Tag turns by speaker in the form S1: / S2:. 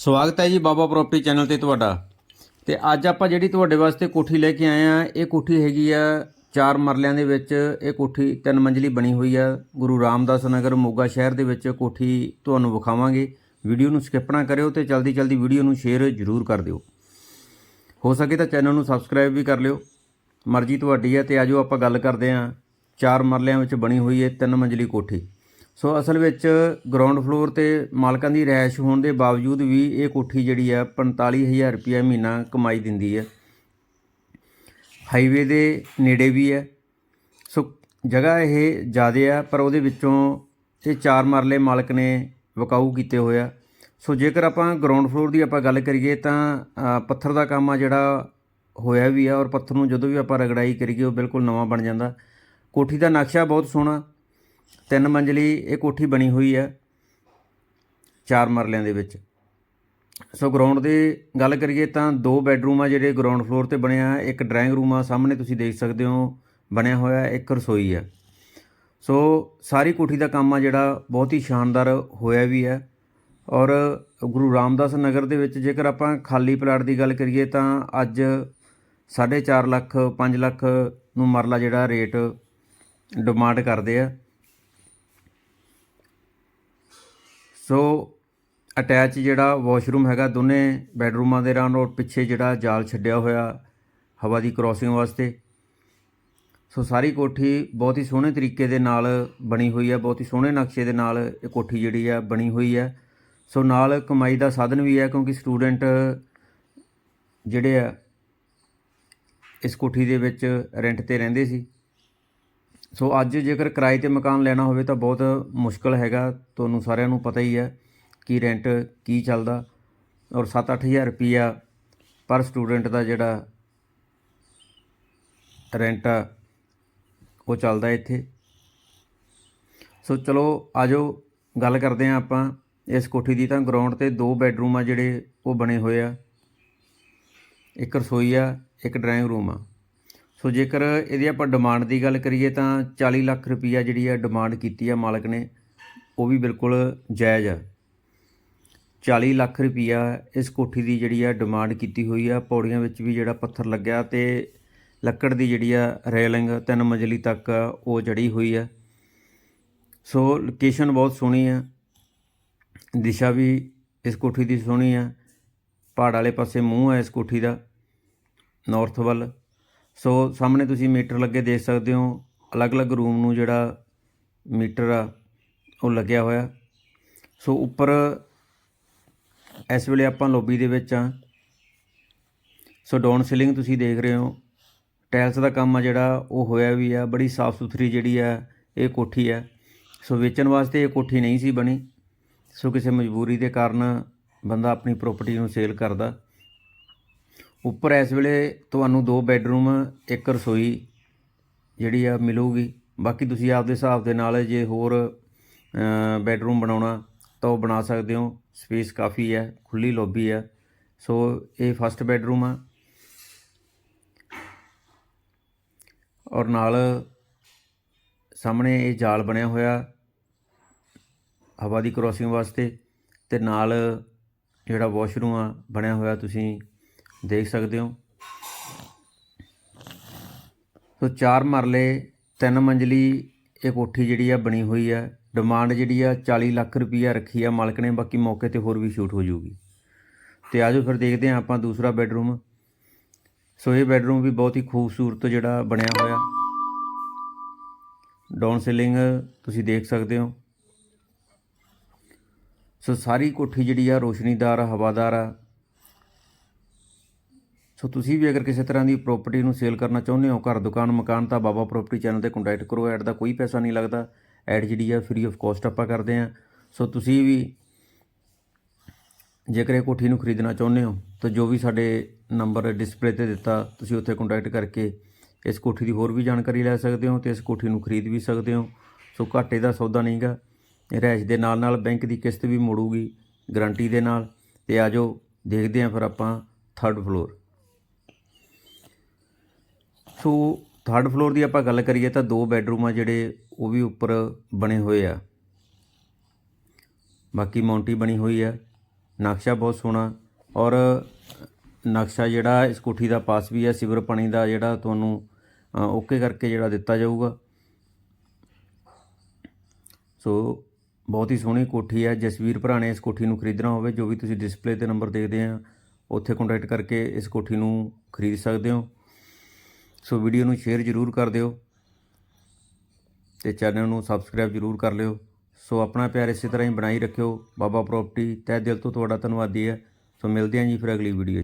S1: ਸਵਾਗਤ ਹੈ ਜੀ ਬਾਬਾ ਪ੍ਰਾਪਰਟੀ ਚੈਨਲ ਤੇ ਤੁਹਾਡਾ। ਤੇ ਅੱਜ ਆਪਾਂ ਜਿਹੜੀ ਤੁਹਾਡੇ ਵਾਸਤੇ ਕੋਠੀ ਲੈ ਕੇ ਆਏ ਆ, ਇਹ ਕੋਠੀ ਹੈਗੀ ਆ ਚਾਰ ਮਰਲਿਆਂ ਦੇ ਵਿੱਚ, ਇਹ ਕੋਠੀ ਤਿੰਨ ਮੰਜ਼ਲੀ ਬਣੀ ਹੋਈ ਆ। ਗੁਰੂ ਰਾਮਦਾਸ ਨਗਰ ਮੋਗਾ ਸ਼ਹਿਰ ਦੇ ਵਿੱਚ ਕੋਠੀ ਤੁਹਾਨੂੰ ਵਿਖਾਵਾਂਗੇ। ਵੀਡੀਓ ਨੂੰ ਸਕਿਪ ਨਾ ਕਰਿਓ ਤੇ ਜਲਦੀ ਜਲਦੀ ਵੀਡੀਓ ਨੂੰ ਸ਼ੇਅਰ ਜ਼ਰੂਰ ਕਰ ਦਿਓ। ਹੋ ਸਕੇ ਤਾਂ ਚੈਨਲ ਨੂੰ ਸਬਸਕ੍ਰਾਈਬ ਵੀ ਕਰ ਲਿਓ। ਮਰਜ਼ੀ ਤੁਹਾਡੀ ਹੈ ਤੇ ਆਜੋ ਆਪਾਂ ਗੱਲ ਕਰਦੇ ਹਾਂ। ਚਾਰ ਮਰਲਿਆਂ ਵਿੱਚ ਬਣੀ ਹੋਈ ਹੈ ਤਿੰਨ ਮੰਜ਼ਲੀ ਕੋਠੀ। ਸੋ ਅਸਲ ਵਿੱਚ ਗਰਾਊਂਡ ਫਲੋਰ ਤੇ ਮਾਲਕਾਂ ਦੀ ਰੈਸ਼ ਹੋਣ ਦੇ ਬਾਵਜੂਦ ਵੀ ਇਹ ਕੋਠੀ ਜਿਹੜੀ ਆ 45000 ਰੁਪਏ ਮਹੀਨਾ ਕਮਾਈ ਦਿੰਦੀ ਹੈ ਹਾਈਵੇ ਦੇ ਨੇੜੇ ਵੀ ਹੈ ਸੋ ਜਗ੍ਹਾ ਇਹ ਜ਼ਿਆਦਾ ਆ, ਪਰ ਉਹਦੇ ਵਿੱਚੋਂ ਇਹ ਚਾਰ ਮਰਲੇ ਮਾਲਕ ਨੇ ਵਕਾਊ ਕੀਤੇ ਹੋਇਆ ਸੋ ਜੇਕਰ ਆਪਾਂ ਗਰਾਊਂਡ ਫਲੋਰ ਦੀ ਆਪਾਂ ਗੱਲ ਕਰੀਏ ਤਾਂ ਪੱਥਰ ਦਾ ਕੰਮ ਆ ਜਿਹੜਾ ਹੋਇਆ ਵੀ ਆ, ਔਰ ਪੱਥਰ ਨੂੰ ਜਦੋਂ ਵੀ ਆਪਾਂ ਰਗੜਾਈ ਕਰੀਏ ਉਹ ਬਿਲਕੁਲ ਨਵਾਂ ਬਣ ਜਾਂਦਾ। ਕੋਠੀ ਦਾ ਨਕਸ਼ਾ ਬਹੁਤ ਸੋਹਣਾ ਤਿੰਨ ਮੰਜ਼ਲੀ ਇਹ ਕੋਠੀ ਬਣੀ ਹੋਈ ਹੈ, ਚਾਰ ਮਰਲਿਆਂ ਦੇ ਵਿੱਚ। ਸੋ ਗਰਾਊਂਡ ਦੀ ਗੱਲ ਕਰੀਏ ਤਾਂ ਦੋ ਬੈੱਡਰੂਮ ਆ ਜਿਹੜੇ ਗਰਾਊਂਡ ਫਲੋਰ ਤੇ ਬਣਿਆ, ਇੱਕ ਡਰਾਇੰਗ ਰੂਮ ਆ, ਸਾਹਮਣੇ ਤੁਸੀਂ ਦੇਖ ਸਕਦੇ ਹੋ, ਬਣਿਆ ਹੋਇਆ, ਇੱਕ ਰਸੋਈ ਆ। ਸੋ ਸਾਰੀ ਕੋਠੀ ਦਾ ਕੰਮ ਆ ਜਿਹੜਾ, ਬਹੁਤ ਹੀ ਸ਼ਾਨਦਾਰ ਹੋਇਆ ਵੀ ਹੈ। ਔਰ ਗੁਰੂ ਰਾਮਦਾਸ ਨਗਰ ਦੇ ਵਿੱਚ ਜੇਕਰ ਆਪਾਂ ਖਾਲੀ ਪਲਾਟ ਦੀ ਗੱਲ ਕਰੀਏ ਤਾਂ ਅੱਜ 4.5 ਲੱਖ 5 ਲੱਖ ਨੂੰ ਮਰਲਾ ਜਿਹੜਾ ਰੇਟ ਡਿਮਾਂਡ ਕਰਦੇ ਆ। ਸੋ ਅਟੈਚ ਜਿਹੜਾ ਵਾਸ਼ਰੂਮ ਹੈਗਾ ਦੋਨੇ ਬੈਡਰੂਮਾਂ ਦੇ ਨਾਲ ਔਰ ਪਿੱਛੇ ਜਿਹੜਾ ਜਾਲ ਛੱਡਿਆ ਹੋਇਆ ਹਵਾ ਦੀ ਕ੍ਰਾਸਿੰਗ ਵਾਸਤੇ। ਸੋ ਸਾਰੀ ਕੋਠੀ ਬਹੁਤ ਹੀ ਸੋਹਣੇ ਤਰੀਕੇ ਦੇ ਨਾਲ ਬਣੀ ਹੋਈ ਹੈ, ਬਹੁਤ ਹੀ ਸੋਹਣੇ ਨਕਸ਼ੇ ਦੇ ਨਾਲ ਇਹ ਕੋਠੀ ਜਿਹੜੀ ਹੈ ਬਣੀ ਹੋਈ ਹੈ। ਸੋ ਨਾਲ ਕਮਾਈ ਦਾ ਸਾਧਨ ਵੀ ਹੈ ਕਿਉਂਕਿ ਸਟੂਡੈਂਟ ਜਿਹੜੇ ਆ ਇਸ ਕੋਠੀ ਦੇ ਵਿੱਚ ਰੈਂਟ ਤੇ ਰਹਿੰਦੇ ਸੀ। ਸੋ ਅੱਜ ਜੇਕਰ ਕਿਰਾਏ ਤੇ ਮਕਾਨ ਲੈਣਾ ਹੋਵੇ ਤਾਂ ਬਹੁਤ ਮੁਸ਼ਕਲ ਹੈਗਾ। ਤੁਹਾਨੂੰ ਸਾਰਿਆਂ ਨੂੰ ਪਤਾ ਹੀ ਹੈ ਕਿ ਰੈਂਟ ਕੀ ਚੱਲਦਾ ਔਰ 7-8000 ਰੁਪਈਆ ਪਰ ਸਟੂਡੈਂਟ ਦਾ ਜਿਹੜਾ ਰੈਂਟ ਆ, ਉਹ ਚੱਲਦਾ ਇੱਥੇ। ਸੋ ਚਲੋ, ਆਜੋ, ਗੱਲ ਕਰਦੇ ਹਾਂ ਆਪਾਂ ਇਸ ਕੋਠੀ ਦੀ। ਤਾਂ ਗਰਾਊਂਡ ਤੇ ਦੋ ਬੈੱਡਰੂਮ ਆ ਜਿਹੜੇ ਉਹ ਬਣੇ ਹੋਏ ਆ। ਇੱਕ ਰਸੋਈ ਆ, ਇੱਕ ਡਰਾਇੰਗ ਰੂਮ ਆ। ਸੋ ਜੇਕਰ ਇਹਦੀ ਆਪਾਂ ਡਿਮਾਂਡ ਦੀ ਗੱਲ ਕਰੀਏ ਤਾਂ 40 ਲੱਖ ਰੁਪਈਆ ਜਿਹੜੀ ਆ ਡਿਮਾਂਡ ਕੀਤੀ ਆ ਮਾਲਕ ਨੇ, ਉਹ ਵੀ ਬਿਲਕੁਲ ਜਾਇਜ਼ ਆ। 40 ਲੱਖ ਰੁਪਈਆ ਇਸ ਕੋਠੀ ਦੀ ਜਿਹੜੀ ਆ ਡਿਮਾਂਡ ਕੀਤੀ ਹੋਈ ਆ। ਪੌੜੀਆਂ ਵਿੱਚ ਵੀ ਜਿਹੜਾ ਪੱਥਰ ਲੱਗਿਆ ਤੇ ਲੱਕੜ ਦੀ ਜਿਹੜੀ ਆ ਰੇਲਿੰਗ ਤਿੰਨ ਮੰਜ਼ਲੀ ਤੱਕ ਉਹ ਜੜੀ ਹੋਈ ਆ। ਸੋ ਲੋਕੇਸ਼ਨ ਬਹੁਤ ਸੋਹਣੀ ਆ। ਦਿਸ਼ਾ ਵੀ ਇਸ ਕੋਠੀ ਦੀ ਸੋਹਣੀ ਆ। ਪਹਾੜ ਵਾਲੇ ਪਾਸੇ ਮੂੰਹ ਹੈ ਇਸ ਕੋਠੀ ਦਾ। ਨਾਰਥ ਵੱਲ। ਸੋ ਸਾਹਮਣੇ ਤੁਸੀਂ ਮੀਟਰ ਲੱਗੇ ਦੇਖ ਸਕਦੇ ਹੋ, ਅਲੱਗ-ਅਲੱਗ ਰੂਮ ਨੂੰ ਜਿਹੜਾ ਮੀਟਰ ਆ, ਉਹ ਲੱਗਿਆ ਹੋਇਆ। ਸੋ ਉੱਪਰ ਇਸ ਵੇਲੇ ਆਪਾਂ ਲੌਬੀ ਦੇ ਵਿੱਚ ਆ ਸੋ ਡਾਊਨ ਸੀਲਿੰਗ ਤੁਸੀਂ ਦੇਖ ਰਹੇ ਹੋ। ਟਾਇਲਸ ਦਾ ਕੰਮ ਆ ਜਿਹੜਾ, ਉਹ ਹੋਇਆ ਵੀ ਆ, ਬੜੀ ਸਾਫ਼ ਸੁਥਰੀ ਜਿਹੜੀ ਆ, ਇਹ ਕੋਠੀ ਆ। ਸੋ ਵੇਚਣ ਵਾਸਤੇ ਇਹ ਕੋਠੀ ਨਹੀਂ ਸੀ ਬਣੀ। ਸੋ ਕਿਸੇ ਮਜਬੂਰੀ ਦੇ ਕਾਰਨ ਬੰਦਾ ਆਪਣੀ ਪ੍ਰਾਪਰਟੀ ਨੂੰ ਸੇਲ ਕਰਦਾ। ਉੱਪਰ ਇਸ ਵੇਲੇ ਤੁਹਾਨੂੰ ਦੋ ਬੈੱਡਰੂਮ, ਇੱਕ ਰਸੋਈ ਜਿਹੜੀ ਆ ਮਿਲੂਗੀ। ਬਾਕੀ ਤੁਸੀਂ ਆਪਦੇ ਹਿਸਾਬ ਦੇ ਨਾਲ ਜੇ ਹੋਰ ਬੈੱਡਰੂਮ ਬਣਾਉਣਾ ਤਾਂ ਉਹ ਬਣਾ ਸਕਦੇ ਹੋ। ਸਪੇਸ ਕਾਫੀ ਹੈ, ਖੁੱਲੀ ਲੌਬੀ ਆ ਸੋ ਇਹ ਫਸਟ ਬੈੱਡਰੂਮ ਆ। ਔਰ ਨਾਲ ਸਾਹਮਣੇ ਇਹ ਜਾਲ ਬਣਿਆ ਹੋਇਆ ਹਵਾ ਦੀ ਕ੍ਰਾਸਿੰਗ ਵਾਸਤੇ ਤੇ ਨਾਲ ਜਿਹੜਾ ਵਾਸ਼ਰੂਮ ਆ, ਬਣਿਆ ਹੋਇਆ ਤੁਸੀਂ ਦੇਖ ਸਕਦੇ ਹੋ। ਸੋ ਚਾਰ ਮਰਲੇ, ਤਿੰਨ ਮੰਜ਼ਲੀ ਇਹ ਕੋਠੀ ਜਿਹੜੀ ਆ ਬਣੀ ਹੋਈ ਆ। ਡਿਮਾਂਡ ਜਿਹੜੀ ਆ 40 ਲੱਖ ਰੁਪਈਆ ਰੱਖੀ ਆ ਮਾਲਕ ਨੇ, ਬਾਕੀ ਮੌਕੇ ਤੇ ਹੋਰ ਵੀ ਸ਼ੂਟ ਹੋ ਜਾਊਗੀ। ਤੇ ਆਜੋ ਫਿਰ ਦੇਖਦੇ ਹਾਂ ਆਪਾਂ ਦੂਸਰਾ ਬੈੱਡਰੂਮ ਸੋ ਇਹ ਬੈੱਡਰੂਮ ਵੀ ਬਹੁਤ ਹੀ ਖੂਬਸੂਰਤ ਜਿਹੜਾ ਬਣਿਆ ਹੋਇਆ। ਡਾਊਨ ਸੀਲਿੰਗ ਤੁਸੀਂ ਦੇਖ ਸਕਦੇ ਹੋ। ਸੋ ਸਾਰੀ ਕੋਠੀ ਜਿਹੜੀ ਆ ਰੋਸ਼ਨੀਦਾਰ, ਹਵਾਦਾਰ ਆ। ਸੋ ਤੁਸੀਂ ਵੀ ਅਗਰ ਕਿਸੇ ਤਰ੍ਹਾਂ ਦੀ ਪ੍ਰੋਪਰਟੀ ਨੂੰ ਸੇਲ ਕਰਨਾ ਚਾਹੁੰਦੇ ਹੋ, ਘਰ, ਦੁਕਾਨ, ਮਕਾਨ, ਤਾਂ ਬਾਬਾ ਪ੍ਰੋਪਰਟੀ ਚੈਨਲ ਤੇ ਕੰਟੈਕਟ ਕਰੋ। ਐਡ ਦਾ ਕੋਈ ਪੈਸਾ ਨਹੀਂ ਲੱਗਦਾ। ਐਡ ਜਿਹੜੀ ਆ ਫ੍ਰੀ ਆਫ ਕਾਸਟ ਆਪਾਂ ਕਰਦੇ ਆ ਸੋ ਤੁਸੀਂ ਵੀ ਜੇਕਰ ਇਹ ਕੋਠੀ ਨੂੰ ਖਰੀਦਣਾ ਚਾਹੁੰਦੇ ਹੋ, ਤਾਂ ਜੋ ਵੀ ਸਾਡੇ ਨੰਬਰ ਡਿਸਪਲੇ ਤੇ ਦਿੱਤਾ, ਤੁਸੀਂ ਉੱਥੇ ਕੰਟੈਕਟ ਕਰਕੇ ਇਸ ਕੋਠੀ ਦੀ ਹੋਰ ਵੀ ਜਾਣਕਾਰੀ ਲੈ ਸਕਦੇ ਹੋ ਤੇ ਇਸ ਕੋਠੀ ਨੂੰ ਖਰੀਦ ਵੀ ਸਕਦੇ ਹੋ। ਸੋ ਘਾਟੇ ਦਾ ਸੌਦਾ ਨਹੀਂਗਾ ਰੈਸ਼ ਦੇ ਨਾਲ ਨਾਲ ਬੈਂਕ ਦੀ ਕਿਸ਼ਤ ਵੀ ਮੋੜੂਗੀ ਗਰੰਟੀ ਦੇ ਨਾਲ। ਤੇ ਆਜੋ ਦੇਖਦੇ ਆਂ ਫਿਰ ਆਪਾਂ third floor so third floor ਦੀ ਆਪਾਂ ਗੱਲ ਕਰੀਏ ਤਾਂ ਦੋ ਬੈੱਡਰੂਮ ਆ ਜਿਹੜੇ ਉਹ ਵੀ ਉੱਪਰ ਬਣੇ ਹੋਏ ਆ। ਬਾਕੀ ਮੌਂਟੀ ਬਣੀ ਹੋਈ ਆ। ਨਕਸ਼ਾ ਬਹੁਤ ਸੋਹਣਾ। ਔਰ ਨਕਸ਼ਾ ਜਿਹੜਾ ਇਸ ਕੋਠੀ ਦਾ ਪਾਸ ਵੀ ਹੈ ਸਿਵਰ ਪਾਣੀ ਦਾ ਜਿਹੜਾ ਤੁਹਾਨੂੰ ਓਕੇ ਕਰਕੇ ਜਿਹੜਾ ਦਿੱਤਾ ਜਾਊਗਾ। ਸੋ ਬਹੁਤ ਹੀ ਸੋਹਣੀ ਕੋਠੀ ਹੈ ਜਸਵੀਰ ਭਰਾ ਨੇ ਇਸ ਕੋਠੀ ਨੂੰ ਖਰੀਦਣਾ ਹੋਵੇ, ਜੋ ਵੀ ਤੁਸੀਂ ਡਿਸਪਲੇ ਤੇ ਨੰਬਰ ਦੇਖਦੇ ਆ, ਉੱਥੇ ਕੰਟੈਕਟ ਕਰਕੇ ਇਸ ਕੋਠੀ ਨੂੰ ਖਰੀਦ ਸਕਦੇ ਹੋ। ਸੋ ਵੀਡੀਓ ਨੂੰ ਸ਼ੇਅਰ ਜ਼ਰੂਰ ਕਰ ਦਿਓ ਤੇ ਚੈਨਲ ਨੂੰ ਸਬਸਕ੍ਰਾਈਬ ਜ਼ਰੂਰ ਕਰ ਲਿਓ। ਸੋ ਆਪਣਾ ਪਿਆਰ ਇਸੇ ਤਰ੍ਹਾਂ ਹੀ ਬਣਾਈ ਰੱਖਿਓ। ਬਾਬਾ ਪ੍ਰਾਪਰਟੀ, ਤਹਿ ਦਿਲ ਤੋਂ ਤੁਹਾਡਾ ਧੰਨਵਾਦੀ ਹੈ। ਸੋ ਮਿਲਦੇ ਹਾਂ ਜੀ ਫਿਰ ਅਗਲੀ ਵੀਡੀਓ